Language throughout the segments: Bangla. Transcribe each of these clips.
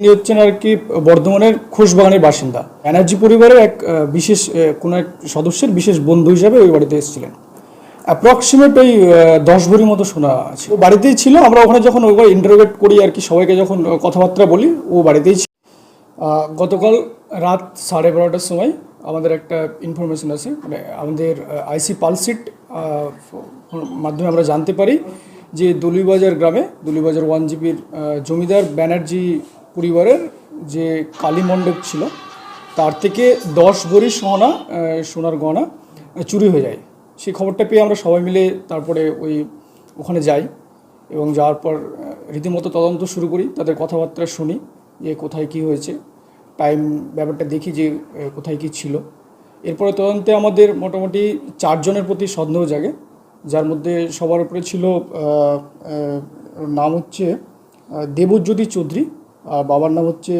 ইনি হচ্ছেন আর কি বর্ধমানের খোশবাগানের বাসিন্দা। ব্যানার্জি পরিবারের এক বিশেষ কোনো এক সদস্যের বিশেষ বন্ধু হিসাবে ওই বাড়িতে এসেছিলেন। অ্যাপ্রক্সিমেট ওই দশ ভরি মতো শোনা আছে ও বাড়িতেই ছিল। আমরা ওখানে যখন ওইবার ইন্টারোগেট করি আর কি, সবাইকে যখন কথাবার্তা বলি, ও বাড়িতেই ছিল। গতকাল রাত সাড়ে বারোটার সময় আমাদের একটা ইনফরমেশন আছে। মানে আমাদের আইসি পালসিট মাধ্যমে আমরা জানতে পারি যে দলিবাজার গ্রামে, দলিবাজার ওয়ান জিপির জমিদার ব্যানার্জি পরিবারের যে কালী মণ্ডপ ছিল, তার থেকে দশ ভরি সোনা সোনার গহনা চুরি হয়ে যায়। সেই খবরটা পেয়ে আমরা সবাই মিলে তারপরে ওই ওখানে যাই এবং যাওয়ার পর রীতিমতো তদন্ত শুরু করি, তাদের কথাবার্তা শুনি যে কোথায় কি হয়েছে টাইম ব্যাপারটা দেখি যে কোথায় কি ছিল। এরপরে তদন্তে আমাদের মোটামুটি চারজনের প্রতি সন্দেহ জাগে, যার মধ্যে সবার উপরে ছিল নাম হচ্ছে দেবজ্যোতি চৌধুরী আর বাবার নাম হচ্ছে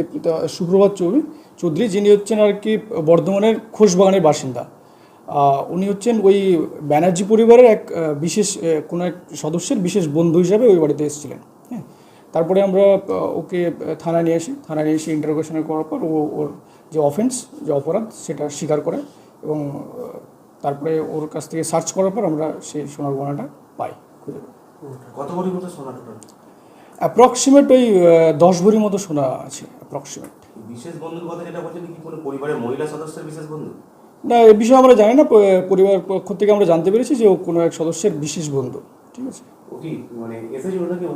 সুপ্রভাত চৌধুরী। চৌধুরী যিনি হচ্ছেন আর কি বর্ধমানের খোশবাগানের বাসিন্দা। উনি হচ্ছেন ওই ব্যানার্জি পরিবারের এক বিশেষ কোনো এক সদস্যের বিশেষ বন্ধু হিসাবে ওই বাড়িতে এসেছিলেন। হ্যাঁ তারপরে আমরা ওকে থানায় নিয়ে আসি। থানায় নিয়ে এসে ইন্টারোগেশনের করার পর ও, ওর যে অফেন্স যে অপরাধ, সেটা স্বীকার করে এবং তারপরে ওর কাছ থেকে সার্চ করার পর আমরা সেই সোনার গহনাটা পাই। খুঁজে কত ভরি মতো সোনা অ্যাপ্রক্সিমেট ওই দশ ভরির মতো সোনা আছে অ্যাপ্রক্সিমেট বিশেষ বন্ধুর কথা যেটা বলছেন কি কোনো পরিবারের মহিলা সদস্যের বিশেষ বন্ধু? না এ বিষয়ে আমরা জানি না পরিবার পক্ষ থেকে আমরা জানতে পেরেছি যে ও কোনো এক সদস্যের বিশেষ বন্ধু ঠিক আছে? ওকে মানে এসেছিল নাকি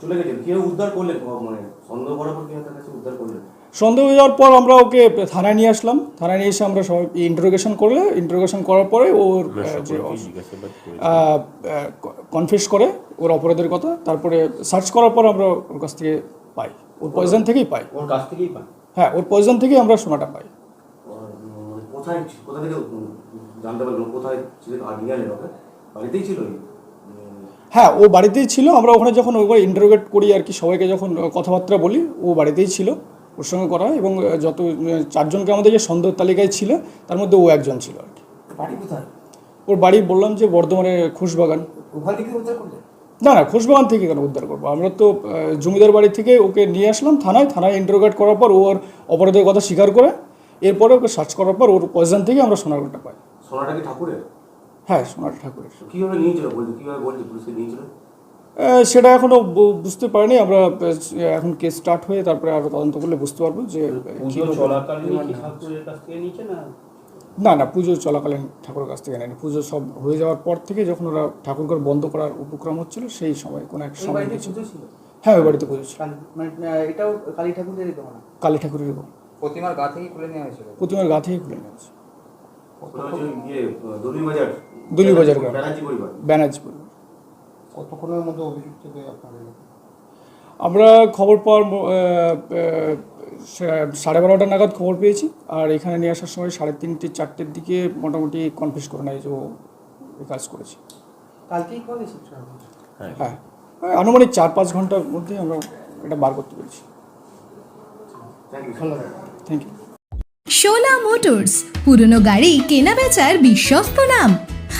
চলে গেছে কেউ উদ্ধার করলেন? মানে সন্দেহ করার পর কেউ তার কাছে উদ্ধার করলেন? সন্দেহ হয়ে যাওয়ার পর আমরা ওকে থানায় নিয়ে আসলাম। থানায় নিয়ে এসে আমরা সবাই ইন্টারোগেশন করলে ইন্টারোগেশন করার পরে ওর কনফেস করে ওর অপরাধের কথা। তারপরে সার্চ করার পর আমরা ওর কাছ থেকে পাই। ওর পয়জন থেকেই পাই। ওর কাছ থেকেই পান হ্যাঁ ওর পয়জন থেকেই আমরা সোনাটা পাই। মানে কোথায় কোথা থেকে জানতে পারলাম কোথায় ছিলেন আর নিয়ে এলেন ওকে বাড়িতেই ছিল হ্যাঁ ও বাড়িতেই ছিল। আমরা ওখানে যখন ওইবার ইন্টারোগেট করি আর কি সবাইকে যখন কথাবার্তা বলি ও বাড়িতেই ছিল। ওর সঙ্গে করা হয় এবং যত চারজনকে আমাদের যে সন্দেহ তালিকায় ছিল তার মধ্যে ও একজন ছিল আর কি। বাড়ি কোথায়? ওর বাড়ি বললাম যে বর্ধমানে খুশবাগান। না না খুশবাগান থেকে কেন উদ্ধার করব? আমরা তো জমিদার বাড়ি থেকে ওকে নিয়ে আসলাম থানায়। থানায় ইন্টারোগেট করার পর ওর অপরাধের কথা স্বীকার করে এরপরে ওকে সার্চ করার পর ওর পয়জন থেকে আমরা সোনার গোটা পাই। সোনাটা কি ঠাকুরের? হ্যাঁ সোনার ঠাকুরের। কীভাবে নিয়েছিল বলতে? কীভাবে বলছে পুলিশকে নিয়েছিল? সেটা এখনও বুঝতে পারিনি। আমরা এখন কেস স্টার্ট হয়ে তারপরে আরও তদন্ত করলে বুঝতে পারব যে না? না না পুজো চলাকালীন ঠাকুরের কাছ থেকে নেয়নি। পুজো সব হয়ে যাওয়ার পর থেকে যখন ওরা ঠাকুরঘর বন্ধ করার উপক্রম হচ্ছিল সেই সময় কোনো এক সময় হ্যাঁ ওই বাড়িতে পুজো ছিল। কালী মানে এটাও কালী ঠাকুরেরই কালী ঠাকুরের প্রতিমার গা থেকে খুলে নেওয়া হয়েছিল। প্রতিমার গা থেকে খুলে হচ্ছে ইয়ে দলিবাজার দলিবাজার ব্যানার্জি পরিবার। ব্যানার্জি পরিবার। কতক্ষণের মধ্যে অভিযুক্তকে আমরা খবর পাওয়ার সাড়ে বারোটা নাগাদ খবর পেয়েছি আর এখানে নিয়ে আসার সময় সাড়ে তিনটে চারটের দিকে মোটামুটি কনফিউজ করে নেয় যে ও কাজ করেছে। কালকেই করেছি হ্যাঁ। আনুমানিক চার পাঁচ ঘণ্টার মধ্যে আমরা এটা বার করতে পেরেছি। Thank you thank you Shola Motors পুরনো গাড়ি কেনা বেচার বিশ্বস্ত নাম।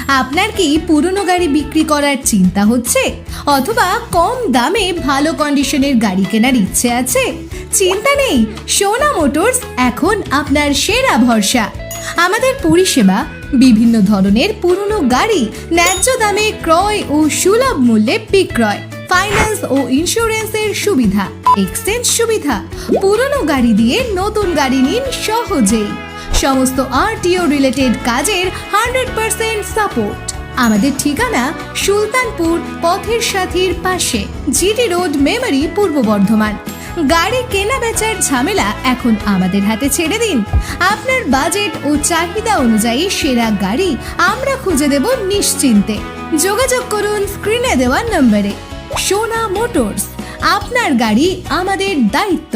আপনার কি পুরনো গাড়ি বিক্রি করার চিন্তা হচ্ছে? অথবা কম দামে ভালো কন্ডিশনের গাড়ি কেনার ইচ্ছে আছে? চিন্তা নেই, সোনা মোটরস এখন আপনার সেরা ভরসা। আমাদের পরিষেবা বিভিন্ন ধরনের পুরনো গাড়ি ন্যায্য দামে ক্রয় ও সুলভ মূল্যে বিক্রয়। ফাইন্যান্স ও ইন্স্যুরেন্সের সুবিধা এক্সচেঞ্জ সুবিধা। পুরনো গাড়ি দিয়ে নতুন গাড়ি নিন সহজেই। সমস্ত আরটিও রিলেটেড কাজের হান্ড্রেড পার্সেন্ট সাপোর্ট আমাদের ঠিকানা সুলতানপুর পথের সাথীর পাশে জিটি রোড মেমরি পূর্ব বর্ধমান। গাড়ি কেনা বেচার ঝামেলা এখন আমাদের হাতে ছেড়ে দিন। আপনার বাজেট ও চাহিদা অনুযায়ী সেরা গাড়ি আমরা খুঁজে দেব নিশ্চিন্তে। যোগাযোগ করুন স্ক্রিনে দেওয়া নম্বরে। সোনা মোটরস, আপনার গাড়ি আমাদের দায়িত্ব।